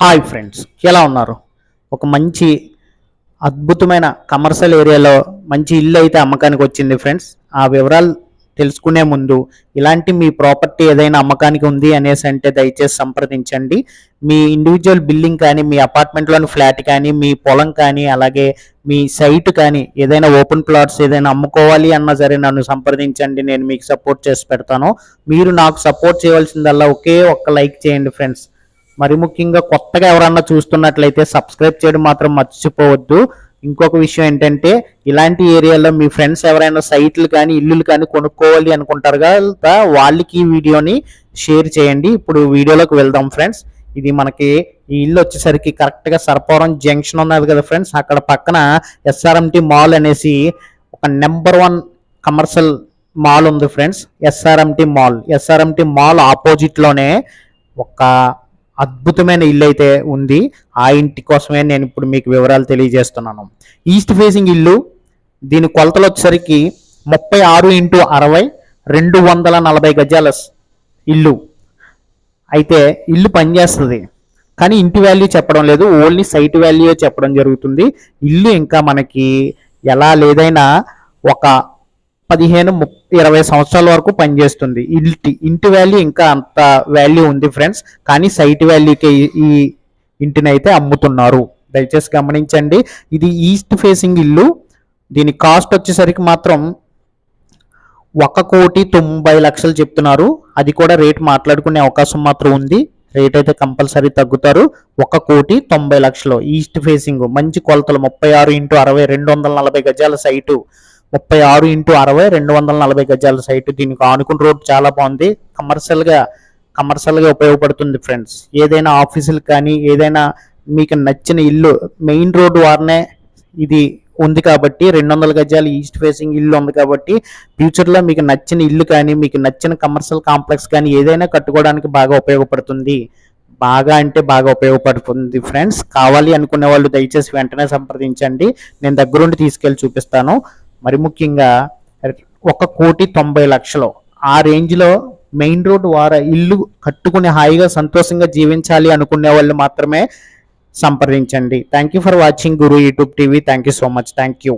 Hi friends ఎలా ఉన్నారు? ఒక మంచి అద్భుతమైన కమర్షియల్ ఏరియాలో మంచి ఇల్లు అయితే అమ్మకానికి వచ్చింది ఫ్రెండ్స్. ఆ వివరాలు తెలుసుకునే ముందు ఇలాంటి మీ ప్రాపర్టీ ఏదైనా అమ్మకానికి ఉంది అనేసి అంటే దయచేసి సంప్రదించండి. మీ ఇండివిజువల్ బిల్డింగ్ కానీ మీ అపార్ట్మెంట్లోని ఫ్లాట్ కానీ మీ పొలం కానీ అలాగే మీ సైట్ కానీ ఏదైనా ఓపెన్ ప్లాట్స్ ఏదైనా అమ్ముకోవాలి అన్నా సరే నన్ను సంప్రదించండి నేను మీకు సపోర్ట్ చేసి పెడతాను. మీరు నాకు సపోర్ట్ చేయవలసిందల్లా ఒకే ఒక్క లైక్ చేయండి ఫ్రెండ్స్. మరి ముఖ్యంగా కొత్తగా ఎవరన్నా చూస్తున్నట్లయితే సబ్స్క్రైబ్ చేయడం మాత్రం మర్చిపోవద్దు. ఇంకొక విషయం ఏంటంటే ఇలాంటి ఏరియాలో మీ ఫ్రెండ్స్ ఎవరైనా సైట్లు కానీ ఇల్లులు కానీ కొనుక్కోవాలి అనుకుంటారు కదా వాళ్ళకి ఈ వీడియోని షేర్ చేయండి. ఇప్పుడు వీడియోలోకి వెళ్దాం ఫ్రెండ్స్ ఇది మనకి ఈ ఇల్లు వచ్చేసరికి కరెక్ట్గా సర్పవరం జంక్షన్ ఉన్నది కదా ఫ్రెండ్స్ అక్కడ పక్కన ఎస్ఆర్ఎంటీ మాల్ అనేసి ఒక నెంబర్ వన్ కమర్షియల్ మాల్ ఉంది friends SRMT mall SRMT mall ఆపోజిట్లోనే ఒక అద్భుతమైన ఇల్లు అయితే ఉంది. ఆ ఇంటి కోసమే నేను ఇప్పుడు మీకు వివరాలు తెలియజేస్తున్నాను. ఈస్ట్ ఫేసింగ్ ఇల్లు దీని కొలతలు వచ్చేసరికి ముప్పై ఆరు ఇంటూ అరవై రెండు వందల నలభై గజాల ఇల్లు. అయితే ఇల్లు పనిచేస్తుంది కానీ ఇంటి వాల్యూ చెప్పడం లేదు. ఓన్లీ సైట్ వాల్యూ చెప్పడం జరుగుతుంది. ఇల్లు ఇంకా మనకి ఎలా లేదైనా ఒక పదిహేను ముప్ ఇరవై సంవత్సరాల వరకు పనిచేస్తుంది. ఇంటి ఇంటి వాల్యూ ఇంకా అంత వాల్యూ ఉంది ఫ్రెండ్స్ కానీ సైట్ వాల్యూకి ఈ ఇంటిని అయితే అమ్ముతున్నారు. దయచేసి గమనించండి. ఇది ఈస్ట్ ఫేసింగ్ ఇల్లు. దీని కాస్ట్ వచ్చేసరికి మాత్రం ఒక కోటి తొంభై లక్షలు చెప్తున్నారు. అది కూడా రేట్ మాట్లాడుకునే అవకాశం మాత్రం ఉంది. రేట్ అయితే కంపల్సరీ తగ్గుతారు. ఒక కోటి తొంభై లక్షలు ఈస్ట్ ఫేసింగ్ మంచి కొలతలు. ముప్పై ఆరు ఇంటూ అరవై రెండు వందల నలభై గజాల సైటు ముప్పై ఆరు ఇంటూ అరవై రెండు వందల నలభై గజాల సైటు దీనికి ఆనుకున్న రోడ్ చాలా బాగుంది. కమర్షియల్గా కమర్షియల్గా ఉపయోగపడుతుంది ఫ్రెండ్స్ ఏదైనా ఆఫీసులు కానీ ఏదైనా మీకు నచ్చిన ఇల్లు మెయిన్ రోడ్ వారనే ఇది ఉంది కాబట్టి రెండు వందల గజాలు ఈస్ట్ ఫేసింగ్ ఇల్లు ఉంది కాబట్టి ఫ్యూచర్లో మీకు నచ్చిన ఇల్లు కానీ మీకు నచ్చిన కమర్షియల్ కాంప్లెక్స్ కానీ ఏదైనా కట్టుకోవడానికి బాగా ఉపయోగపడుతుంది. బాగా అంటే బాగా ఉపయోగపడుతుంది ఫ్రెండ్స్ కావాలి అనుకునే వాళ్ళు దయచేసి వెంటనే సంప్రదించండి. నేను దగ్గరుండి తీసుకెళ్ళి చూపిస్తాను. మరి ముఖ్యంగా ఒక కోటి తొంభై లక్షలు. ఆ రేంజ్లో మెయిన్ రోడ్ వార ఇల్లు కట్టుకుని హాయిగా సంతోషంగా జీవించాలి అనుకునే వాళ్ళు మాత్రమే సంప్రదించండి. Thank you for watching Guru YouTube TV thank you so much thank you